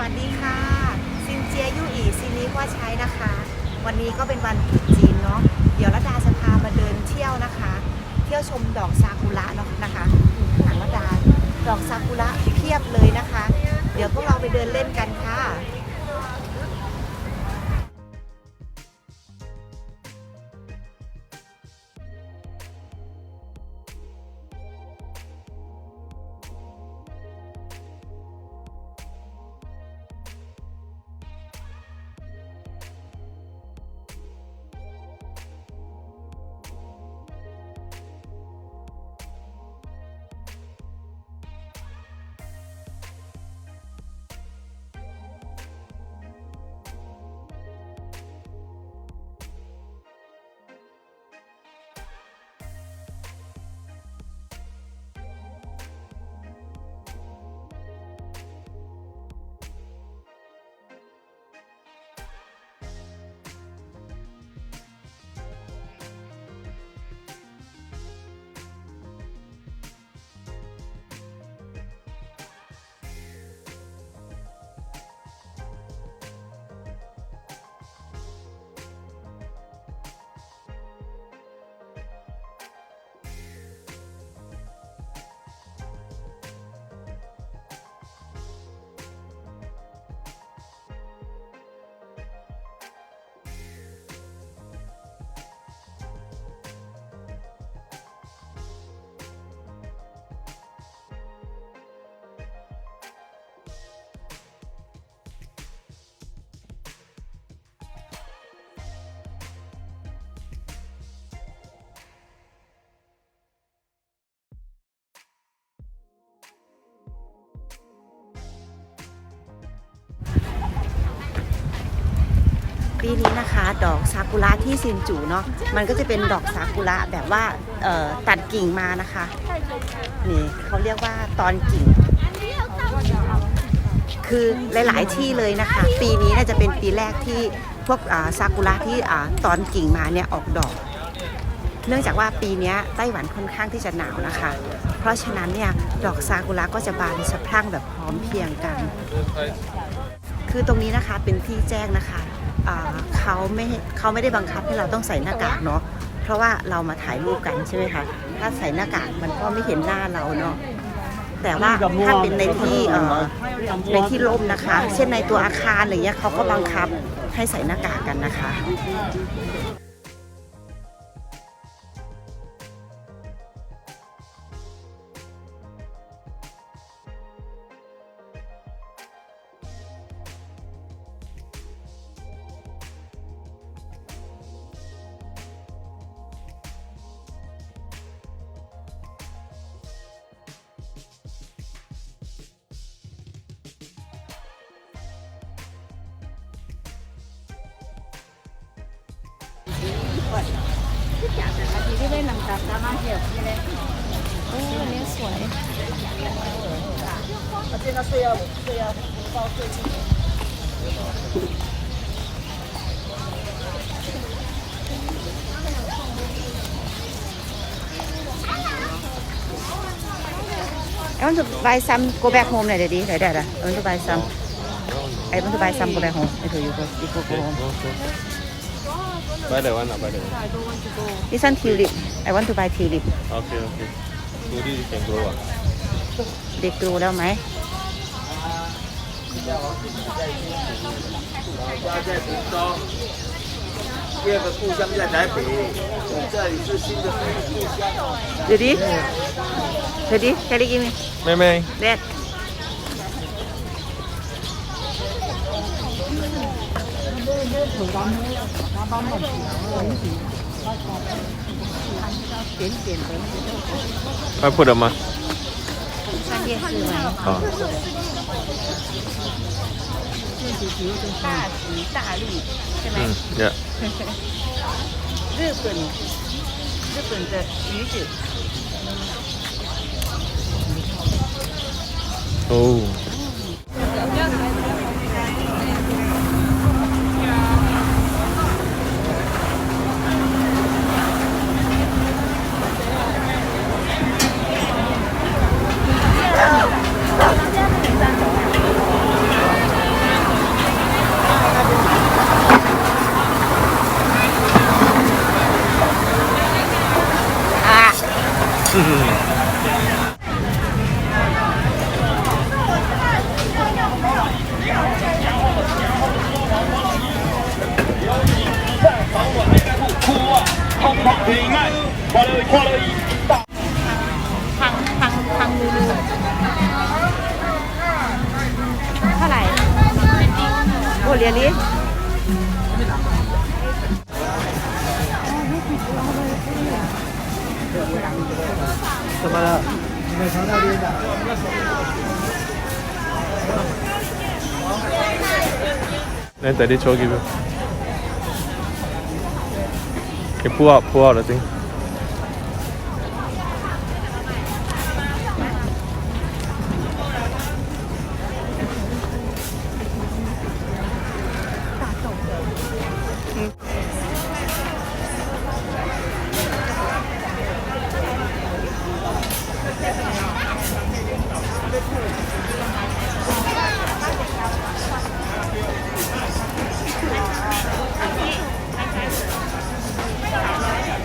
วัสดีค่ะ ซินเจียยู่อีซินีว่าใช้นะคะ วันนี้ก็เป็นวันตรุดจีนเนาะเดี๋ยวระดาจะพามาเดินเที่ยวนะคะ เที่ยวชมดอกซากุระเนาะนะคะหลังระดาดอกซากุระเพียบเลยนะคะ เดี๋ยวพวกเราไปเดินเล่นกันค่ะ ปีนี้นะคะดอกซากุระที่ซินจูเนาะมันก็จะเป็นดอกซากุระแบบว่าตัดกิ่งมานะคะนี่เขาเรียกว่าตอนกิ่ง คือหลาย ๆ ที่เลยนะคะ ปีนี้น่าจะเป็นปีแรกที่พวกซากุระที่ตอนกิ่งมาเนี่ยออกดอก เนื่องจากว่าปีนี้ไต้หวันค่อนข้างที่จะหนาวนะคะ เพราะฉะนั้นเนี่ยดอกซากุระก็จะบานสะพรั่งแบบพร้อมเพรียงกัน คือตรงนี้นะคะเป็นที่แจ้งนะคะอ่าเขาไม่เขาไม่ได้บังคับให้เราต้องใส่หน้ากากเนาะเพราะว่าเรามาถ่ายรูปกันใช่ไหมคะถ้าใส่หน้ากากมันก็ไม่เห็นหน้าเราเนาะแต่ว่าถ้าเป็นในที่เอ่อในที่ร่มนะคะ เช่นในตัวอาคารอะไรเงี้ยเขาก็บังคับให้ใส่หน้ากากกันนะคะ่อนอยากแต่ละทีที่ได้นำตาสามารถเหี่ยวใช่ไหมโอ้อันนี้สวยสียเสียไอ้มันจะบายซ้ำโกแบกโฮมหน่อยเดี๋ยดีเดี๋ยวเดี๋ยวไอ้มันจะบายซ้ำไอ้มันจะบายซัมโกแบกโฮมไอ้เธออยู่ก็อีกโกโฮม Buy that one, uh, buy that one. This one tulip. I want to buy tulip. Okay, okay. Tulip you can grow. Uh. They grow แล้วไหม Ready? Ready? Can you give me? 妹妹。That. 他不能吗？上电视了。啊。大吉大利，是吗？嗯，Yeah。日本，日本的鱼子。哦。 เท่าไหร่โอ้เลียลิ Terima kasih kerana menonton! Terima kasih kerana menonton! Terima kasih kerana menonton! Terima!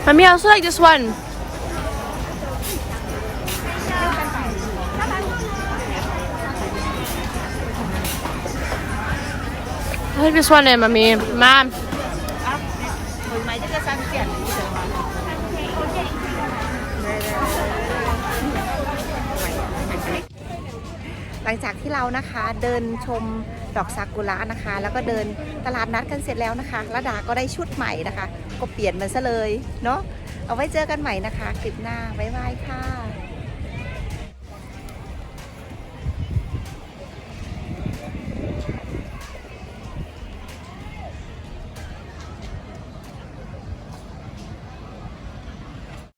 Mommy, I also like this one. I like this one, eh, mommy. Mom. หลังจากที่เรานะคะเดินชมดอกซากุระนะคะ แล้วก็เดินตลาดนัดกันเสร็จแล้วนะคะระดาก็ได้ชุดใหม่นะคะ ก็เปลี่ยนมันซะเลยเนาะเอาไว้เจอกันใหม่นะคะ คลิปหน้าบ๊ายบายค่ะ